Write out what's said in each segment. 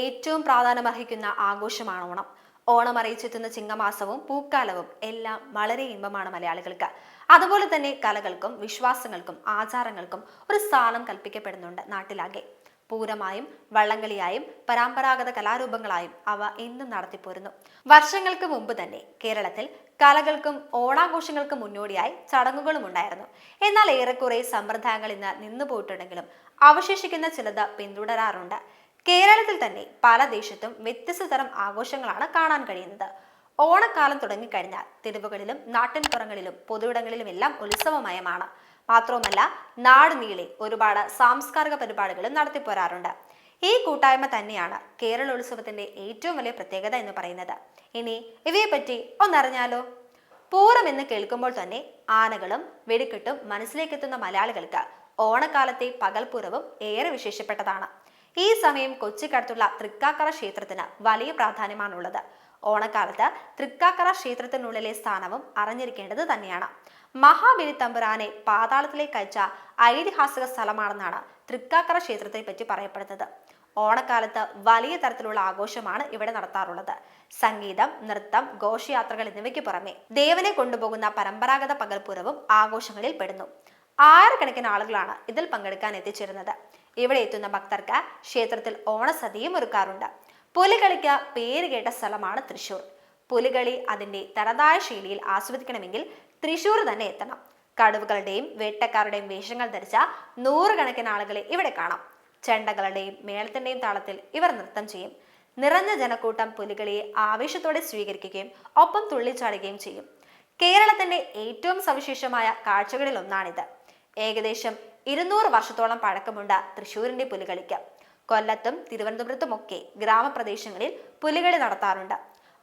ഏറ്റവും പ്രാധാന്യമർഹിക്കുന്ന ആഘോഷമാണ് ഓണം. ഓണം അറിയിച്ചെത്തുന്ന ചിങ്ങമാസവും പൂക്കാലവും എല്ലാം വളരെ ഇമ്പമാണ് മലയാളികൾക്ക്. അതുപോലെ തന്നെ കലകൾക്കും വിശ്വാസങ്ങൾക്കും ആചാരങ്ങൾക്കും ഒരു സ്ഥാനം കൽപ്പിക്കപ്പെടുന്നുണ്ട് നാട്ടിലാകെ. പൂരമായും വള്ളംകളിയായും പരമ്പരാഗത കലാരൂപങ്ങളായും അവ എന്നും നടത്തിപ്പോരുന്നു. വർഷങ്ങൾക്ക് മുമ്പ് തന്നെ കേരളത്തിൽ കലകൾക്കും ഓണാഘോഷങ്ങൾക്കും മുന്നോടിയായി ചടങ്ങുകളും ഉണ്ടായിരുന്നു. എന്നാൽ ഏറെക്കുറെ സമ്പ്രദായങ്ങൾ ഇന്ന് നിന്നുപോയിട്ടുണ്ടെങ്കിലും അവശേഷിക്കുന്ന ചിലത് പിന്തുടരാറുണ്ട്. കേരളത്തിൽ തന്നെ പല ദേശത്തും വ്യത്യസ്ത തരം ആഘോഷങ്ങളാണ് കാണാൻ കഴിയുന്നത്. ഓണക്കാലം തുടങ്ങിക്കഴിഞ്ഞാൽ തെരുവുകളിലും നാട്ടിൻപുറങ്ങളിലും പൊതുവിടങ്ങളിലുമെല്ലാം ഉത്സവമയമാണ്. മാത്രവുമല്ല നാടുനീളെ ഒരുപാട് സാംസ്കാരിക പരിപാടികളും നടത്തിപ്പോരാറുണ്ട്. ഈ കൂട്ടായ്മ തന്നെയാണ് കേരളോത്സവത്തിന്റെ ഏറ്റവും വലിയ പ്രത്യേകത എന്ന് പറയുന്നത്. ഇനി ഇവയെപ്പറ്റി ഒന്നറിഞ്ഞാലോ? പൂരം എന്ന് കേൾക്കുമ്പോൾ തന്നെ ആനകളും വെടിക്കെട്ടും മനസ്സിലേക്കെത്തുന്ന മലയാളികൾക്ക് ഓണക്കാലത്തെ പകൽപ്പൂരവും ഏറെ വിശേഷപ്പെട്ടതാണ്. ഈ സമയം കൊച്ചിക്കടുത്തുള്ള തൃക്കാക്കര ക്ഷേത്രത്തിന് വലിയ പ്രാധാന്യമാണുള്ളത്. ഓണക്കാലത്ത് തൃക്കാക്കര ക്ഷേത്രത്തിനുള്ളിലെ സ്ഥാനവും അറിഞ്ഞിരിക്കേണ്ടത് തന്നെയാണ്. മഹാബലി തമ്പുരാനെ പാതാളത്തിലേക്ക് അയച്ച ഐതിഹാസിക സ്ഥലമാണെന്നാണ് തൃക്കാക്കര ക്ഷേത്രത്തെ പറ്റി പറയപ്പെടുന്നത്. ഓണക്കാലത്ത് വലിയ തരത്തിലുള്ള ആഘോഷമാണ് ഇവിടെ നടത്താറുള്ളത്. സംഗീതം നൃത്തം ഘോഷയാത്രകൾ എന്നിവയ്ക്ക് പുറമെ ദേവനെ കൊണ്ടുപോകുന്ന പരമ്പരാഗത പകൽപ്പുരവും ആഘോഷങ്ങളിൽ പെടുന്നു. ആയിരക്കണക്കിന് ആളുകളാണ് ഇതിൽ പങ്കെടുക്കാൻ എത്തിച്ചേരുന്നത്. ഇവിടെ എത്തുന്ന ഭക്തർക്ക് ക്ഷേത്രത്തിൽ ഓണസദ്യയും ഒരുക്കാറുണ്ട്. പുലികളിക്ക് പേരുകേട്ട സ്ഥലമാണ് തൃശൂർ പുലികളി അതിന്റെ തനതായ ശൈലിയിൽ ആസ്വദിക്കണമെങ്കിൽ തൃശൂർ തന്നെ എത്തണം. കടുവകളുടെയും വേട്ടക്കാരുടെയും വേഷങ്ങൾ ധരിച്ച നൂറുകണക്കിന് ആളുകളെ ഇവിടെ കാണാം. ചെണ്ടകളുടെയും മേളത്തിന്റെയും താളത്തിൽ ഇവർ നൃത്തം ചെയ്യും. നിറഞ്ഞ ജനക്കൂട്ടം പുലികളിയെ ആവേശത്തോടെ സ്വീകരിക്കുകയും ഒപ്പം തുള്ളിച്ചാടുകയും ചെയ്യും. കേരളത്തിന്റെ ഏറ്റവും സവിശേഷമായ കാഴ്ചകളിൽ ഒന്നാണിത് ഏകദേശം ഇരുന്നൂറ് വർഷത്തോളം പഴക്കമുണ്ട് തൃശൂരിന്റെ പുലികളിക്ക്. കൊല്ലത്തും തിരുവനന്തപുരത്തുമൊക്കെ ഗ്രാമപ്രദേശങ്ങളിൽ പുലികളി നടത്താറുണ്ട്.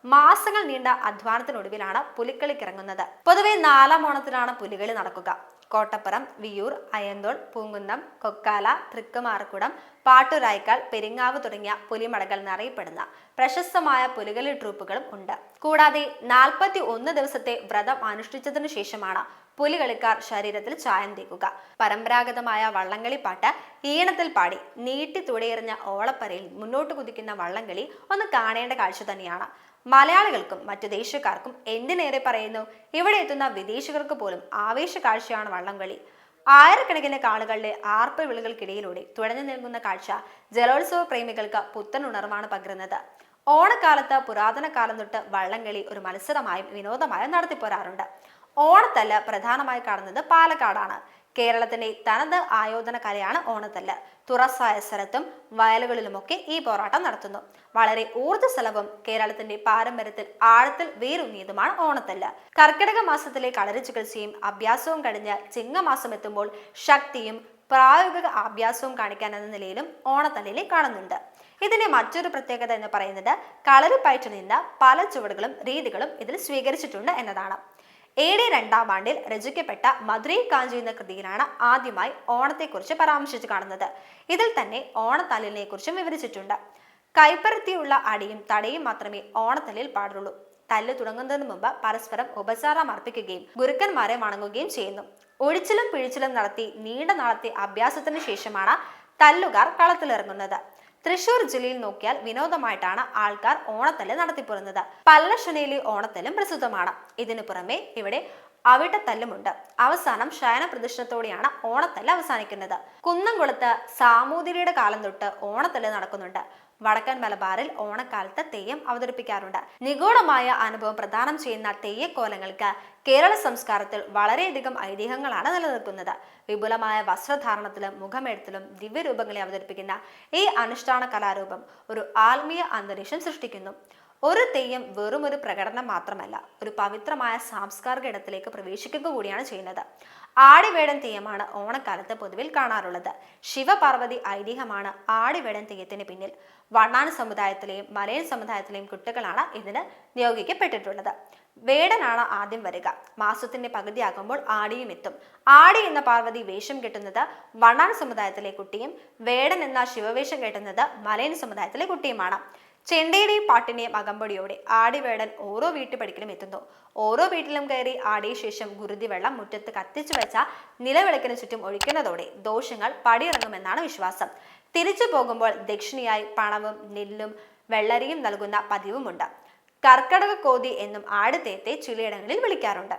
മാസങ്ങൾ നീണ്ട അധ്വാനത്തിനൊടുവിലാണ് പുലിക്കളിക്കിറങ്ങുന്നത്. പൊതുവെ നാലാം ഓണത്തിലാണ് പുലികളി നടക്കുക. കോട്ടപ്പുറം വിയൂർ അയന്തോൾ പൂങ്കുന്നം കൊക്കാല തൃക്കുമാറക്കുടം പാട്ടുരായ്ക്കാൽ പെരിങ്ങാവ് തുടങ്ങിയ പുലിമടകൾ എന്നറിയപ്പെടുന്ന പ്രശസ്തമായ പുലികളി ട്രൂപ്പുകളും ഉണ്ട്. കൂടാതെ നാൽപ്പത്തി ഒന്ന് ദിവസത്തെ വ്രതം അനുഷ്ഠിച്ചതിനു ശേഷമാണ് പുലികളിക്കാർ ശരീരത്തിൽ ചായം തേക്കുക. പരമ്പരാഗതമായ വള്ളംകളി പാട്ട് ഈണത്തിൽ പാടി നീട്ടി തുടയെറിഞ്ഞ ഓളപ്പരയിൽ മുന്നോട്ട് കുതിക്കുന്ന വള്ളംകളി ഒന്ന് കാണേണ്ട കാഴ്ച തന്നെയാണ്. മലയാളികൾക്കും മറ്റു ദേശക്കാർക്കും എന്തിനേറെ പറയുന്നു? ഇവിടെ എത്തുന്ന വിദേശികൾക്ക് പോലും ആവേശ കാഴ്ചയാണ് വള്ളംകളി. ആയിരക്കണക്കിന് കാളുകളുടെ ആർപ്പ് വിളികൾക്കിടയിലൂടെ തുഴഞ്ഞു നിൽക്കുന്ന കാഴ്ച ജലോത്സവ പ്രേമികൾക്ക് പുത്തൻ ഉണർവാണ് പകരുന്നത്. ഓണക്കാലത്ത് പുരാതന കാലം തൊട്ട് വള്ളംകളി ഒരു മത്സരമായും വിനോദമായും നടത്തിപ്പോരാറുണ്ട്. ഓണത്തല്ല് പ്രധാനമായി കാണുന്നത് പാലക്കാടാണ്. കേരളത്തിന്റെ തനത് ആയോധന കലയാണ് ഓണത്തല്ല്. തുറസായ സ്ഥലത്തും വയലുകളിലുമൊക്കെ ഈ പോരാട്ടം നടത്തുന്നു. വളരെ ഊർജസ്വലവും കേരളത്തിന്റെ പാരമ്പര്യത്തിൽ ആഴത്തിൽ വേരൂന്നിയതുമാണ് ഓണത്തല്ല്. കർക്കിടക മാസത്തിലെ കളരി ചികിത്സയും അഭ്യാസവും കഴിഞ്ഞ് ചിങ്ങമാസം എത്തുമ്പോൾ ശക്തിയും പ്രായോഗിക അഭ്യാസവും കാണിക്കാൻ എന്ന നിലയിലും ഓണത്തല്ലിനെ കാണുന്നുണ്ട്. ഇതിന്റെ മറ്റൊരു പ്രത്യേകത എന്ന് പറയുന്നത് കളരിപ്പയറ്റിൽ നിന്ന് പല ചുവടുകളും രീതികളും ഇതിൽ സ്വീകരിച്ചിട്ടുണ്ട് എന്നതാണ്. എ ഡി രണ്ടാം ആണ്ടിൽ രചിക്കപ്പെട്ട മധുരൈ കാഞ്ചി എന്ന കൃതിയിലാണ് ആദ്യമായി ഓണത്തെക്കുറിച്ച് പരാമർശിച്ചു കാണുന്നത്. ഇതിൽ തന്നെ ഓണത്തലിനെ കുറിച്ചും വിവരിച്ചിട്ടുണ്ട്. കൈപ്പരത്തിയുള്ള അടിയും തടയും മാത്രമേ ഓണത്തലിൽ പാടുള്ളൂ. തല്ല് തുടങ്ങുന്നതിന് മുമ്പ് പരസ്പരം ഉപചാരം അർപ്പിക്കുകയും ഗുരുക്കന്മാരെ വണങ്ങുകയും ചെയ്യുന്നു. ഒഴിച്ചിലും പിഴിച്ചിലും നടത്തി നീണ്ട നാളത്തെ അഭ്യാസത്തിന് ശേഷമാണ് തല്ലുകാർ കളത്തിലിറങ്ങുന്നത്. തൃശൂർ ജില്ലയിൽ നോക്കിയാൽ വിനോദമായിട്ടാണ് ആൾക്കാർ ഓണത്തല്ല് നടത്തിപ്പോരുന്നത്. പല്ലശനയിലെ ഓണത്തല്ലും പ്രസിദ്ധമാണ്. ഇതിനു പുറമെ ഇവിടെ അവിട്ടത്തല്ലുമുണ്ട് അവസാനം ശയന പ്രദർശനത്തോടെയാണ് ഓണത്തല്ല് അവസാനിക്കുന്നത്. കുന്നംകുളത്ത് സാമൂതിരിയുടെ കാലം തൊട്ട് ഓണത്തല്ല് നടക്കുന്നുണ്ട്. വടക്കൻ മലബാറിൽ ഓണക്കാലത്ത് തെയ്യം അവതരിപ്പിക്കാറുണ്ട്. നിഗൂഢമായ അനുഭവം പ്രദാനം ചെയ്യുന്ന തെയ്യക്കോലങ്ങൾക്ക് കേരള സംസ്കാരത്തിൽ വളരെയധികം ഐതിഹ്യങ്ങളാണ് നിലനിൽക്കുന്നത്. വിപുലമായ വസ്ത്രധാരണത്തിലും മുഖമെഴുത്തിലും ദിവ്യരൂപങ്ങളെ അവതരിപ്പിക്കുന്ന ഈ അനുഷ്ഠാന കലാരൂപം ഒരു ആത്മീയ അന്തരീക്ഷം സൃഷ്ടിക്കുന്നു. ഒരു തെയ്യം വെറും ഒരു പ്രകടനം മാത്രമല്ല ഒരു പവിത്രമായ സാംസ്കാരിക ഇടത്തിലേക്ക് പ്രവേശിക്കുക കൂടിയാണ് ചെയ്യുന്നത്. ആടിവേടൻ തെയ്യമാണ് ഓണക്കാലത്ത് പൊതുവിൽ കാണാറുള്ളത്. ശിവപാർവതി ഐതിഹ്യമാണ് ആടിവേടൻ തെയ്യത്തിന് പിന്നിൽ. വണ്ണാൻ സമുദായത്തിലെയും മലയൻ സമുദായത്തിലെയും കുട്ടികളാണ് ഇതിന് നിയോഗിക്കപ്പെട്ടിട്ടുള്ളത്. വേടനാണ് ആദ്യം വരിക. മാസത്തിന്റെ പകുതിയാകുമ്പോൾ ആടിയും എത്തും. ആടി എന്ന പാർവതി വേഷം കെട്ടുന്നത് വണ്ണാൻ സമുദായത്തിലെ കുട്ടിയും വേടൻ എന്ന ശിവവേഷം കെട്ടുന്നത് മലയൻ സമുദായത്തിലെ കുട്ടിയുമാണ്. ചെണ്ടയുടെയും പാട്ടിന്റെയും അകമ്പടിയോടെ ആടിവേടൻ ഓരോ വീട്ടുപടിക്കലും എത്തുന്നു. ഓരോ വീട്ടിലും കയറി ആടിയ ശേഷം ഗുരുതി വെള്ളം മുറ്റത്ത് കത്തിച്ചു വെച്ച നിലവിളക്കിന് ചുറ്റും ഒഴിക്കുന്നതോടെ ദോഷങ്ങൾ പടിയിറങ്ങുമെന്നാണ് വിശ്വാസം. തിരിച്ചു പോകുമ്പോൾ ദക്ഷിണയായി പണവും നെല്ലും വെള്ളരിയും നൽകുന്ന പതിവുമുണ്ട്. കർക്കടക കോതി എന്നും ആടുതേത്തെ ചിലയിടങ്ങളിൽ വിളിക്കാറുണ്ട്.